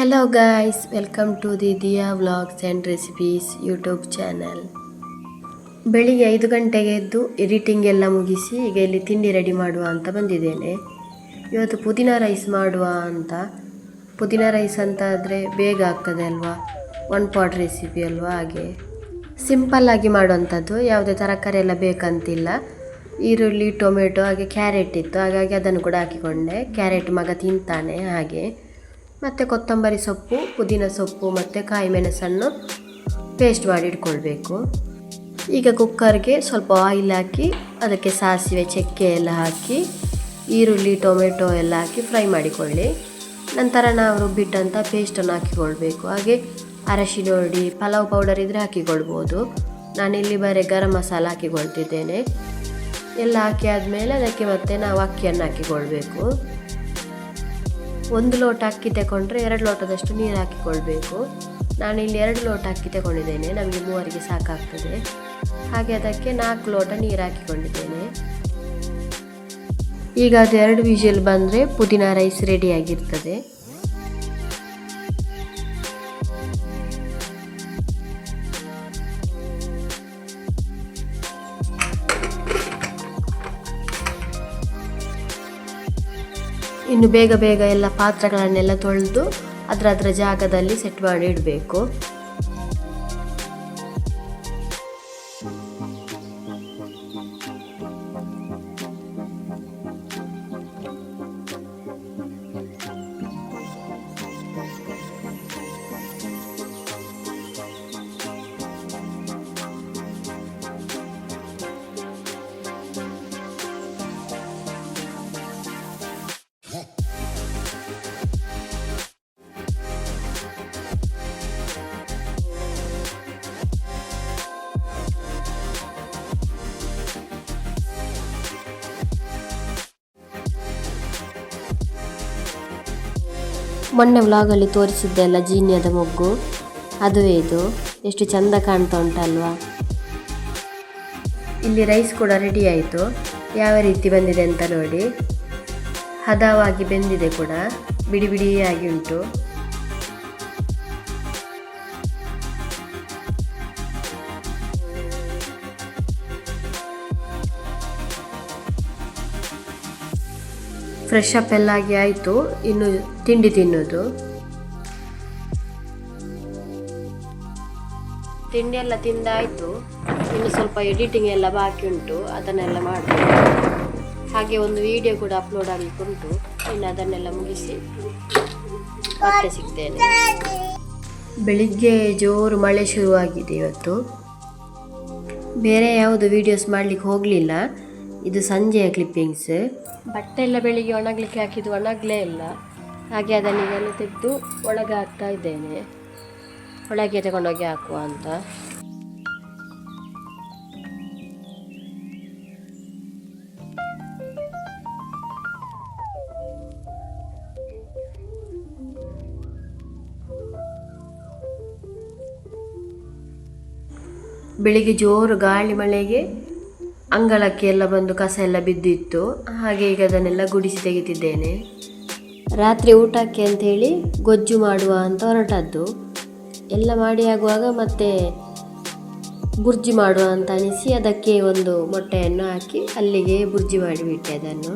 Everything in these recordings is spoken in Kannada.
Hello guys welcome to the Diya vlogs and recipes YouTube channel ಬೆಳಿಗ್ಗೆ ಐದು ಗಂಟೆಗೆ ಎದ್ದು ಎಡಿಟಿಂಗ್ ಎಲ್ಲ ಮುಗಿಸಿ ಈಗ ಇಲ್ಲಿ ತಿಂಡಿ ರೆಡಿ ಮಾಡುವ ಅಂತ ಬಂದಿದ್ದೇನೆ. ಇವತ್ತು ಪುದೀನ ರೈಸ್ ಮಾಡುವ ಅಂತ. ಪುದೀನ ರೈಸ್ ಅಂತ ಆದರೆ ಬೇಗ ಆಗ್ತದೆ ಅಲ್ವಾ? ಒನ್ ಪಾಟ್ ರೆಸಿಪಿ ಅಲ್ವಾ ಹಾಗೆ. ಸಿಂಪಲ್ಲಾಗಿ ಮಾಡುವಂಥದ್ದು. ಯಾವುದೇ ತರಕಾರಿ ಎಲ್ಲ ಬೇಕಂತಿಲ್ಲ. ಈರುಳ್ಳಿ, ಟೊಮೆಟೊ ಹಾಗೆ ಕ್ಯಾರೆಟ್ ಇತ್ತು. ಹಾಗಾಗಿ ಅದನ್ನು ಕೂಡ ಹಾಕಿಕೊಂಡೆ. ಕ್ಯಾರೆಟ್ ಮಗ ತಿಂತಾನೆ ಹಾಗೆ. ಮತ್ತು ಕೊತ್ತಂಬರಿ ಸೊಪ್ಪು, ಪುದೀನ ಸೊಪ್ಪು ಮತ್ತು ಕಾಯಿ ಮೆಣಸನ್ನು ಪೇಸ್ಟ್ ಮಾಡಿ ಇಟ್ಕೊಳ್ಬೇಕು. ಈಗ ಕುಕ್ಕರ್ಗೆ ಸ್ವಲ್ಪ ಆಯಿಲ್ ಹಾಕಿ, ಅದಕ್ಕೆ ಸಾಸಿವೆ ಚಕ್ಕೆ ಎಲ್ಲ ಹಾಕಿ, ಈರುಳ್ಳಿ, ಟೊಮೆಟೊ ಎಲ್ಲ ಹಾಕಿ ಫ್ರೈ ಮಾಡಿಕೊಳ್ಳಿ. ನಂತರ ನಾವು ರುಬ್ಬಿಟ್ಟಂಥ ಪೇಸ್ಟನ್ನು ಹಾಕಿಕೊಳ್ಬೇಕು. ಹಾಗೆ ಅರಶಿನ ಹೊಡಿ ಪಲಾವ್ ಪೌಡರ್ ಇದ್ದರೆ ಹಾಕಿಕೊಳ್ಬೋದು. ನಾನಿಲ್ಲಿ ಬರೀ ಗರಂ ಮಸಾಲ ಹಾಕಿಕೊಳ್ತಿದ್ದೇನೆ. ಎಲ್ಲ ಹಾಕಿ ಆದಮೇಲೆ ಅದಕ್ಕೆ ಮತ್ತೆ ನಾವು ಅಕ್ಕಿಯನ್ನು ಹಾಕಿಕೊಳ್ಬೇಕು. ಒಂದು ಲೋಟ ಅಕ್ಕಿ ತಗೊಂಡ್ರೆ ಎರಡು ಲೋಟದಷ್ಟು ನೀರು ಹಾಕಿಕೊಳ್ಬೇಕು. ನಾನಿಲ್ಲಿ ಎರಡು ಲೋಟ ಅಕ್ಕಿ ತಗೊಂಡಿದ್ದೇನೆ. ನಮಗೆ ಮೂವರಿಗೆ ಸಾಕಾಗ್ತದೆ. ಹಾಗೆ ಅದಕ್ಕೆ ನಾಲ್ಕು ಲೋಟ ನೀರು ಹಾಕಿಕೊಂಡಿದ್ದೇನೆ. ಈಗ ಅದು ಎರಡು ವಿಷಲ್ ಬಂದರೆ ಪುದೀನ ರೈಸ್ ರೆಡಿಯಾಗಿರ್ತದೆ ಇನ್ನು ಬೇಗ ಬೇಗ ಎಲ್ಲ ಪಾತ್ರೆಗಳನ್ನೆಲ್ಲ ತೊಳೆದು ಅದರ ಅದರ ಜಾಗದಲ್ಲಿ ಸೆಟ್ ಮಾಡಿ ಇಡಬೇಕು. ಮೊನ್ನೆ ವ್ಲಾಗಲ್ಲಿ ತೋರಿಸಿದ್ದೆಲ್ಲ ಜೀನಿಯದ ಮೊಗ್ಗು. ಅದುವೇ ಇದು. ಎಷ್ಟು ಚಂದ ಕಾಣ್ತಾ ಉಂಟಲ್ವಾ ಇಲ್ಲಿ ರೈಸ್ ಕೂಡ ರೆಡಿ ಆಯಿತು. ಯಾವ ರೀತಿ ಬಂದಿದೆ ಅಂತ ನೋಡಿ. ಹದವಾಗಿ ಬೆಂದಿದೆ ಕೂಡ. ಬಿಡಿ ಬಿಡಿಯಾಗಿ ಉಂಟು. ಫ್ರೆಶ್ ಅಪ್ ಎಲ್ಲ ಆಗಿ ಆಯಿತು. ಇನ್ನು ತಿಂಡಿ ತಿನ್ನೋದು. ತಿಂಡಿ ಎಲ್ಲ ತಿಂದಾಯಿತು ಇನ್ನು ಸ್ವಲ್ಪ ಎಡಿಟಿಂಗ್ ಎಲ್ಲ ಬಾಕಿ ಉಂಟು. ಅದನ್ನೆಲ್ಲ ಮಾಡಬೇಕು ಹಾಗೆ ಒಂದು ವಿಡಿಯೋ ಕೂಡ ಅಪ್ಲೋಡ್ ಆಗಲಿಕ್ಕೆ ಉಂಟು. ಇನ್ನು ಅದನ್ನೆಲ್ಲ ಮುಗಿಸಿ ಮತ್ತೆ ಸಿಗ್ತೇನೆ. ಬೆಳಿಗ್ಗೆ ಜೋರು ಮಳೆ ಶುರುವಾಗಿದೆ ಇವತ್ತು. ಬೇರೆ ಯಾವುದು ವೀಡಿಯೋಸ್ ಮಾಡಲಿಕ್ಕೆ ಹೋಗಲಿಲ್ಲ. ಇದು ಸಂಜೆಯ ಕ್ಲಿಪ್ಪಿಂಗ್ಸ್ ಬಟ್ಟೆ ಎಲ್ಲ ಬೆಳಿಗ್ಗೆ ಒಣಗಲಿಕ್ಕೆ ಹಾಕಿದ್ದು ಒಣಗಲೇ ಇಲ್ಲ. ಹಾಗೆ ಅದನ್ನೆಲ್ಲ ತೆಗೆದು ಒಳಗೆ ಹಾಕ್ತಾ ಇದ್ದೇನೆ. ಒಳಗೆ ತಗೊಂಡೋಗಿ ಹಾಕುವ ಅಂತ. ಬೆಳಿಗ್ಗೆ ಜೋರು ಗಾಳಿ ಮಳೆಗೆ ಅಂಗಳಕ್ಕೆ ಎಲ್ಲ ಬಂದು ಕಸ ಎಲ್ಲ ಬಿದ್ದಿತ್ತು. ಹಾಗೆ ಈಗ ಅದನ್ನೆಲ್ಲ ಗುಡಿಸಿ ತೆಗಿತಿದ್ದೇನೆ ರಾತ್ರಿ ಊಟಕ್ಕೆ ಅಂಥೇಳಿ ಗೊಜ್ಜು ಮಾಡುವ ಅಂತ ಹೊರಟದ್ದು. ಎಲ್ಲ ಮಾಡಿ ಆಗುವಾಗ ಮತ್ತೆ ಬುರ್ಜಿ ಮಾಡುವ ಅಂತ ಅನಿಸಿ ಅದಕ್ಕೆ ಒಂದು ಮೊಟ್ಟೆಯನ್ನು ಹಾಕಿ ಅಲ್ಲಿಗೆ ಬುರ್ಜಿ ಮಾಡಿಬಿಟ್ಟೆ ಅದನ್ನು.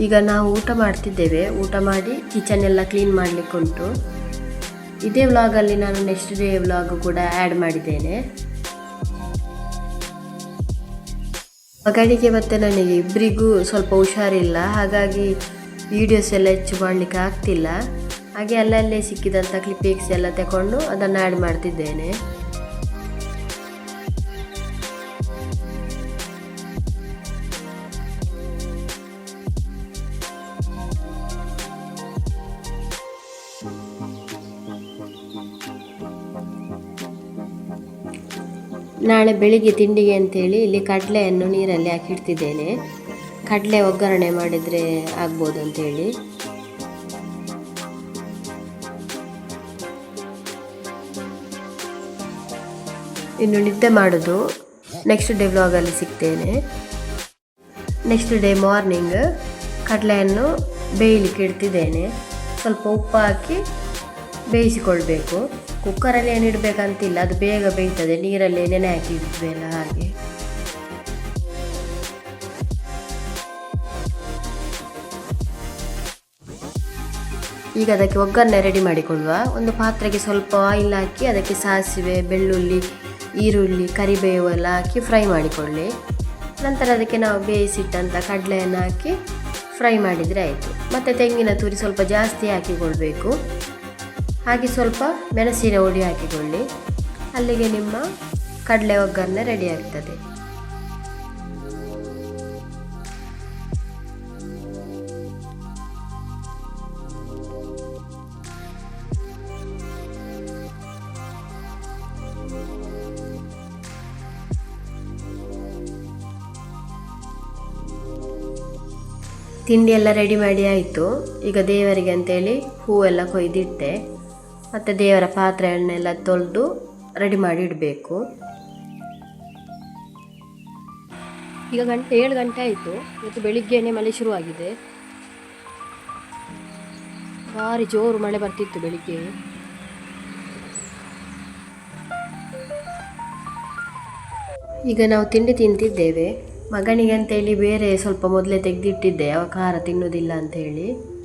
ಈಗ ನಾವು ಊಟ ಮಾಡ್ತಿದ್ದೇವೆ. ಊಟ ಮಾಡಿ ಕಿಚನ್ ಎಲ್ಲ ಕ್ಲೀನ್ ಮಾಡಲಿಕ್ಕುಂಟು ಇದೇ ವ್ಲಾಗಲ್ಲಿ ನಾನು ನೆಕ್ಸ್ಟ್ ಡೇ ವ್ಲಾಗ್ ಕೂಡ ಆ್ಯಡ್ ಮಾಡಿದ್ದೇನೆ. ಮಗನಿಗೆ ಮತ್ತು ನನಗೆ ಇಬ್ಬರಿಗೂ ಸ್ವಲ್ಪ ಹುಷಾರಿಲ್ಲ. ಹಾಗಾಗಿ ವೀಡಿಯೋಸ್ ಎಲ್ಲ ಹೆಚ್ಚು ಮಾಡಲಿಕ್ಕೆ ಆಗ್ತಿಲ್ಲ. ಹಾಗೆ ಅಲ್ಲಲ್ಲೇ ಸಿಕ್ಕಿದಂಥ ಕ್ಲಿಪ್ಪಿಕ್ಸ್ ಎಲ್ಲ ತಗೊಂಡು ಅದನ್ನು ಆ್ಯಡ್ ಮಾಡ್ತಿದ್ದೇನೆ. ನಾಳೆ ಬೆಳಿಗ್ಗೆ ತಿಂಡಿಗೆ ಅಂತೇಳಿ ಇಲ್ಲಿ ಕಡಲೆಯನ್ನು ನೀರಲ್ಲಿ ಹಾಕಿಡ್ತಿದ್ದೇನೆ. ಕಡಲೆ ಒಗ್ಗರಣೆ ಮಾಡಿದರೆ ಆಗ್ಬೋದು ಅಂತೇಳಿ. ಇನ್ನು ನಿದ್ದೆ ಮಾಡೋದು. ನೆಕ್ಸ್ಟ್ ಡೇ ವ್ಲಾಗಲ್ಲಿ ಸಿಗ್ತೇನೆ. ನೆಕ್ಸ್ಟ್ ಡೇ ಮಾರ್ನಿಂಗ್ ಕಡಲೆಯನ್ನು ಬೇಯಲಿಕ್ಕೆ ಇಡ್ತಿದ್ದೇನೆ. ಸ್ವಲ್ಪ ಉಪ್ಪು ಹಾಕಿ ಬೇಯಿಸಿಕೊಳ್ಬೇಕು. ಕುಕ್ಕರಲ್ಲಿ ಏನು ಇಡಬೇಕಂತಿಲ್ಲ. ಅದು ಬೇಗ ಬೇಯ್ತದೆ. ನೀರಲ್ಲಿ ನೆನೆ ಹಾಕಿ ಇಡ್ತೀವಲ್ಲ ಹಾಗೆ. ಈಗ ಅದಕ್ಕೆ ಒಗ್ಗರಣೆ ರೆಡಿ ಮಾಡಿಕೊಳ್ಳುವ. ಒಂದು ಪಾತ್ರೆಗೆ ಸ್ವಲ್ಪ ಆಯಿಲ್ ಹಾಕಿ ಅದಕ್ಕೆ ಸಾಸಿವೆ, ಬೆಳ್ಳುಳ್ಳಿ, ಈರುಳ್ಳಿ, ಕರಿಬೇವು ಎಲ್ಲ ಹಾಕಿ ಫ್ರೈ ಮಾಡಿಕೊಳ್ಳಿ. ನಂತರ ಅದಕ್ಕೆ ನಾವು ಬೇಯಿಸಿಟ್ಟಂಥ ಕಡಲೆಯನ್ನು ಹಾಕಿ ಫ್ರೈ ಮಾಡಿದರೆ ಆಯಿತು. ಮತ್ತು ತೆಂಗಿನ ತುರಿ ಸ್ವಲ್ಪ ಜಾಸ್ತಿ ಹಾಕಿಕೊಳ್ಬೇಕು. ಹಾಗೆ ಸ್ವಲ್ಪ ಮೆಣಸಿನ ಹುಡಿ ಹಾಕಿಕೊಳ್ಳಿ. ಅಲ್ಲಿಗೆ ನಿಮ್ಮ ಕಡಲೆ ಒಗ್ಗರಣೆ ರೆಡಿ ಆಗ್ತದೆ. ತಿಂಡಿ ಎಲ್ಲ ರೆಡಿ ಮಾಡಿ ಆಯಿತು. ಈಗ ದೇವರಿಗೆ ಅಂತೇಳಿ ಹೂವೆಲ್ಲ ಕೊಯ್ದಿಟ್ಟೆ. ಮತ್ತು ದೇವರ ಪಾತ್ರೆಯನ್ನೆಲ್ಲ ತೊಳೆದು ರೆಡಿ ಮಾಡಿ ಇಡಬೇಕು. ಈಗ ಗಂಟೆ ಏಳು ಗಂಟೆ ಆಯಿತು. ಇವತ್ತು ಬೆಳಿಗ್ಗೆನೇ ಮಳೆ ಶುರುವಾಗಿದೆ. ಭಾರಿ ಜೋರು ಮಳೆ ಬರ್ತಿತ್ತು ಬೆಳಿಗ್ಗೆ. ಈಗ ನಾವು ತಿಂಡಿ ತಿಂತಿದ್ದೇವೆ. ಮಗನಿಗೆ ಅಂತೇಳಿ ಬೇರೆ ಸ್ವಲ್ಪ ಮೊದಲೇ ತೆಗೆದಿಟ್ಟಿದ್ದೆ. ಅವ ಖಾರ ತಿನ್ನೋದಿಲ್ಲ ಅಂತೇಳಿ. ತಿಂಡಿ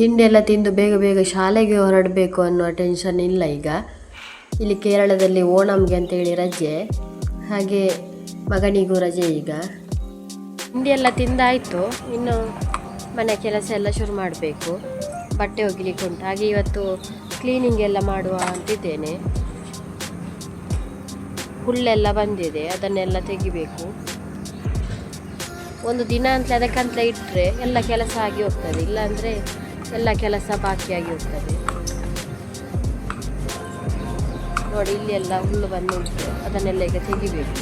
ಎಲ್ಲ ತಿಂದು ಬೇಗ ಬೇಗ ಶಾಲೆಗೆ ಹೊರಡಬೇಕು ಅನ್ನೋ ಟೆನ್ಷನ್ ಇಲ್ಲ ಈಗ. ಇಲ್ಲಿ ಕೇರಳದಲ್ಲಿ ಓಣಂಗೆ ಅಂತೇಳಿ ರಜೆ. ಹಾಗೆ ಮಗನಿಗೂ ರಜೆ ಈಗ. ತಿಂಡಿಯೆಲ್ಲ ತಿಂದಾಯಿತು. ಇನ್ನು ಮನೆ ಕೆಲಸ ಎಲ್ಲ ಶುರು ಮಾಡಬೇಕು. ಬಟ್ಟೆ ಒಗಿಲಿಕ್ಕೆ ಉಂಟು. ಹಾಗೆ ಇವತ್ತು ಕ್ಲೀನಿಂಗ್ ಎಲ್ಲ ಮಾಡುವ ಅಂತಿದ್ದೇನೆ. ಹುಲ್ಲೆಲ್ಲ ಬಂದಿದೆ. ಅದನ್ನೆಲ್ಲ ತೆಗಿಬೇಕು. ಒಂದು ದಿನ ಅಂತಲೇ ಅದಕ್ಕಂತಲೇ ಇಟ್ಟರೆ ಎಲ್ಲ ಕೆಲಸ ಆಗಿ ಹೋಗ್ತದೆ. ಇಲ್ಲಾಂದರೆ ಎಲ್ಲ ಕೆಲಸ ಬಾಕಿಯಾಗಿ ಹೋಗ್ತದೆ ನೋಡಿ, ಇಲ್ಲಿ ಎಲ್ಲ ಹುಲ್ಲು ಬಂದುಂಟು. ಅದನ್ನೆಲ್ಲ ಈಗ ತೆಗಿಬೇಕು.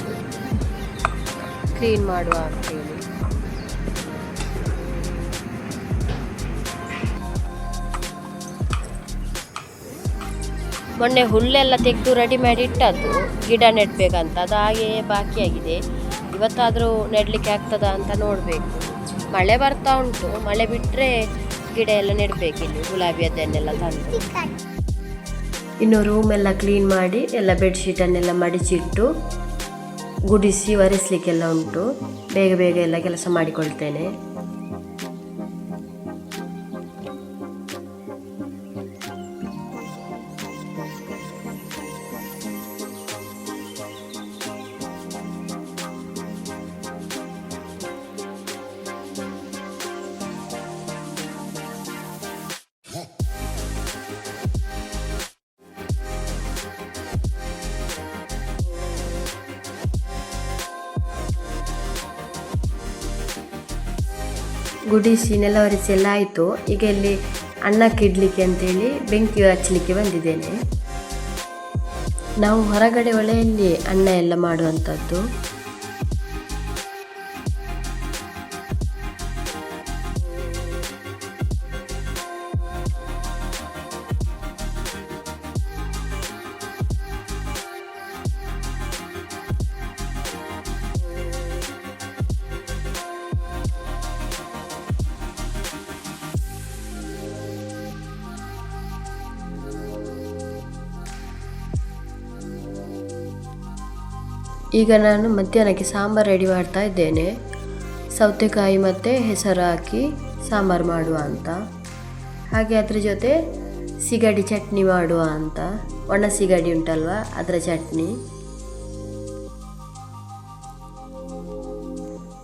ಕ್ಲೀನ್ ಮಾಡುವ ಅಂತೇಳಿ ಮೊನ್ನೆ ಹುಲ್ಲೆಲ್ಲ ತೆಗೆದು ರೆಡಿ ಮಾಡಿ ಇಟ್ಟದ್ದು. ಗಿಡ ನೆಡಬೇಕಂತ. ಅದು ಹಾಗೆಯೇ ಬಾಕಿಯಾಗಿದೆ. ಇವತ್ತಾದರೂ ನೆಡಲಿಕ್ಕೆ ಆಗ್ತದಾ ಅಂತ ನೋಡಬೇಕು. ಮಳೆ ಬರ್ತಾ ಉಂಟು. ಮಳೆ ಬಿಟ್ಟರೆ ಗಿಡ ಎಲ್ಲ ನೆಡಬೇಕು ಇನ್ನು ಗುಲಾಬಿ ಅದನ್ನೆಲ್ಲ ತಂದು. ಇನ್ನು ರೂಮ್ ಎಲ್ಲ ಕ್ಲೀನ್ ಮಾಡಿ, ಎಲ್ಲ ಬೆಡ್ಶೀಟನ್ನೆಲ್ಲ ಮಡಿಚಿಟ್ಟು, ಗುಡಿಸಿ ಒರೆಸ್ಲಿಕ್ಕೆಲ್ಲ ಉಂಟು. ಬೇಗ ಬೇಗ ಎಲ್ಲ ಕೆಲಸ ಮಾಡಿಕೊಳ್ತೇನೆ. ಗುಡಿಸಿ ನೆಲ ಒರೆಸಿ ಎಲ್ಲ ಆಯಿತು. ಈಗ ಇಲ್ಲಿ ಅನ್ನಕ್ಕೆ ಇಡ್ಲಿಕ್ಕೆ ಅಂತೇಳಿ ಬೆಂಕಿ ಹಚ್ಚಲಿಕ್ಕೆ ಬಂದಿದ್ದೇನೆ. ನಾವು ಹೊರಗಡೆ ಒಲೆಯಲ್ಲಿ ಅನ್ನ ಎಲ್ಲ ಮಾಡುವಂಥದ್ದು. ಈಗ ನಾನು ಮಧ್ಯಾಹ್ನಕ್ಕೆ ಸಾಂಬಾರು ರೆಡಿ ಮಾಡ್ತಾ ಇದ್ದೇನೆ. ಸೌತೆಕಾಯಿ ಮತ್ತು ಹೆಸರು ಹಾಕಿ ಸಾಂಬಾರು ಮಾಡುವ ಅಂತ. ಹಾಗೆ ಅದ್ರ ಜೊತೆ ಸಿಗಡಿ ಚಟ್ನಿ ಮಾಡುವ ಅಂತ. ಒಣ ಸಿಗಡಿ ಉಂಟಲ್ವ, ಅದರ ಚಟ್ನಿ.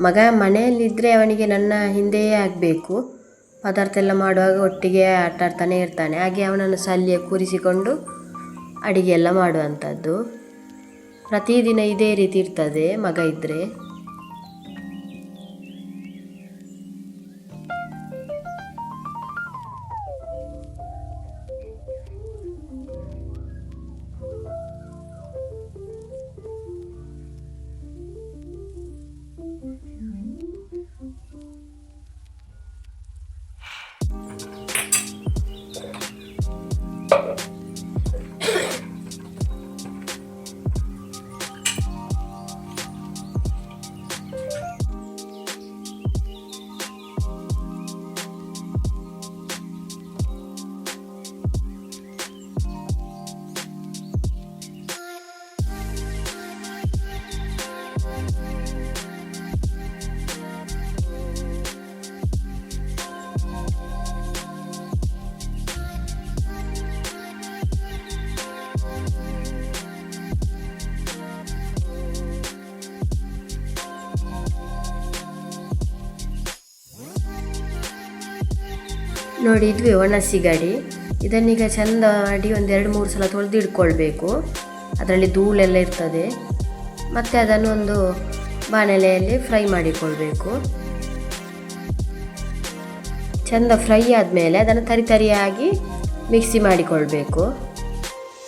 ಮಗ ಮನೆಯಲ್ಲಿದ್ದರೆ ಅವನಿಗೆ ನನ್ನ ಹಿಂದೆಯೇ ಆಗಬೇಕು. ಪದಾರ್ಥ ಎಲ್ಲ ಮಾಡುವಾಗ ಒಟ್ಟಿಗೆ ಆಟಾಡ್ತಾನೆ ಇರ್ತಾನೆ. ಹಾಗೆ ಅವನನ್ನು ಸಲ್ಲಿಯ ಕೂರಿಸಿಕೊಂಡು ಅಡಿಗೆ ಎಲ್ಲ ಮಾಡುವಂಥದ್ದು. ಪ್ರತಿದಿನ ಇದೇ ರೀತಿ ಇರ್ತದೆ ಮಗ ಇದ್ದರೆ ನೋಡಿ ಇದ್ವಿ, ಒಣ ಸಿಗಡಿ. ಇದನ್ನೀಗ ಚಂದ ಮಾಡಿ ಒಂದು ಎರಡು, ಮೂರು ಸಲ ತೊಳೆದು ಇಟ್ಕೊಳ್ಬೇಕು ಅದರಲ್ಲಿ ಧೂಳೆಲ್ಲ ಇರ್ತದೆ. ಮತ್ತು ಅದನ್ನು ಒಂದು ಬಾಣಲೆಯಲ್ಲಿ ಫ್ರೈ ಮಾಡಿಕೊಳ್ಬೇಕು. ಚೆಂದ ಫ್ರೈ ಆದಮೇಲೆ ಅದನ್ನು ತರಿ ತರಿಯಾಗಿ ಮಿಕ್ಸಿ ಮಾಡಿಕೊಳ್ಬೇಕು.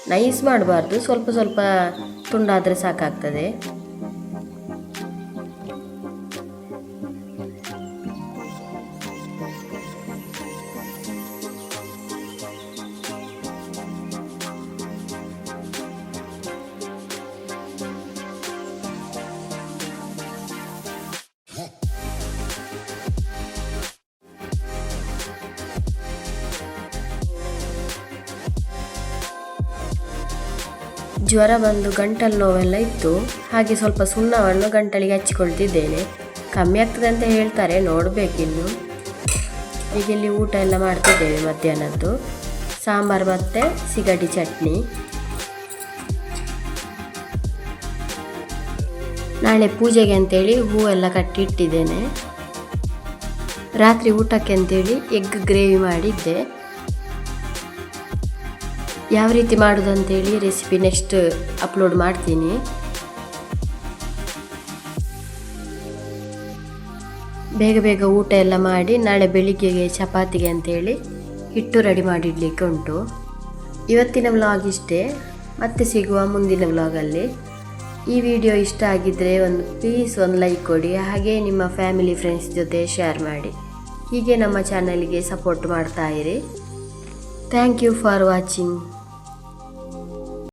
ನೈಸ್ ಮಾಡಬಾರ್ದು, ಸ್ವಲ್ಪ ಸ್ವಲ್ಪ ತುಂಡಾದರೆ ಸಾಕಾಗ್ತದೆ. ಜ್ವರ ಬಂದು ಗಂಟಲು ನೋವೆಲ್ಲ ಇತ್ತು. ಹಾಗೆ ಸ್ವಲ್ಪ ಸುಣ್ಣವನ್ನು ಗಂಟಲಿಗೆ ಹಚ್ಚಿಕೊಳ್ತಿದ್ದೇನೆ. ಕಮ್ಮಿ ಆಗ್ತದೆ ಅಂತ ಹೇಳ್ತಾರೆ ನೋಡಬೇಕಿನ್ನು ಈಗ ಇಲ್ಲಿ ಊಟ ಎಲ್ಲ ಮಾಡ್ತಿದ್ದೇವೆ ಮಧ್ಯಾಹ್ನದ್ದು. ಸಾಂಬಾರು ಮತ್ತು ಸಿಗಡಿ ಚಟ್ನಿ. ನಾಳೆ ಪೂಜೆಗೆ ಅಂತೇಳಿ ಹೂವೆಲ್ಲ ಕಟ್ಟಿ ಇಟ್ಟಿದ್ದೇನೆ ರಾತ್ರಿ ಊಟಕ್ಕೆ ಅಂತೇಳಿ ಎಗ್ ಗ್ರೇವಿ ಮಾಡಿದ್ದೆ. ಯಾವ ರೀತಿ ಮಾಡೋದು ಅಂತೇಳಿ ರೆಸಿಪಿ ನೆಕ್ಸ್ಟ್ ಅಪ್ಲೋಡ್ ಮಾಡ್ತೀನಿ. ಬೇಗ ಬೇಗ ಊಟ ಎಲ್ಲ ಮಾಡಿ ನಾಳೆ ಬೆಳಿಗ್ಗೆಗೆ ಚಪಾತಿಗೆ ಅಂತೇಳಿ ಹಿಟ್ಟು ರೆಡಿ ಮಾಡಿಡಲಿಕ್ಕೆ ಉಂಟು. ಇವತ್ತಿನ ವ್ಲಾಗ್ ಇಷ್ಟೇ. ಮತ್ತೆ ಸಿಗುವ ಮುಂದಿನ ವ್ಲಾಗಲ್ಲಿ ಈ ವಿಡಿಯೋ ಇಷ್ಟ ಆಗಿದ್ದರೆ ಒಂದು ಪ್ಲೀಸ್ ಒಂದು ಲೈಕ್ ಕೊಡಿ. ಹಾಗೆ ನಿಮ್ಮ ಫ್ಯಾಮಿಲಿ ಫ್ರೆಂಡ್ಸ್ ಜೊತೆ ಶೇರ್ ಮಾಡಿ. ಹೀಗೆ ನಮ್ಮ ಚಾನಲ್ಗೆ ಸಪೋರ್ಟ್ ಮಾಡ್ತಾ ಇರಿ. Thank you for watching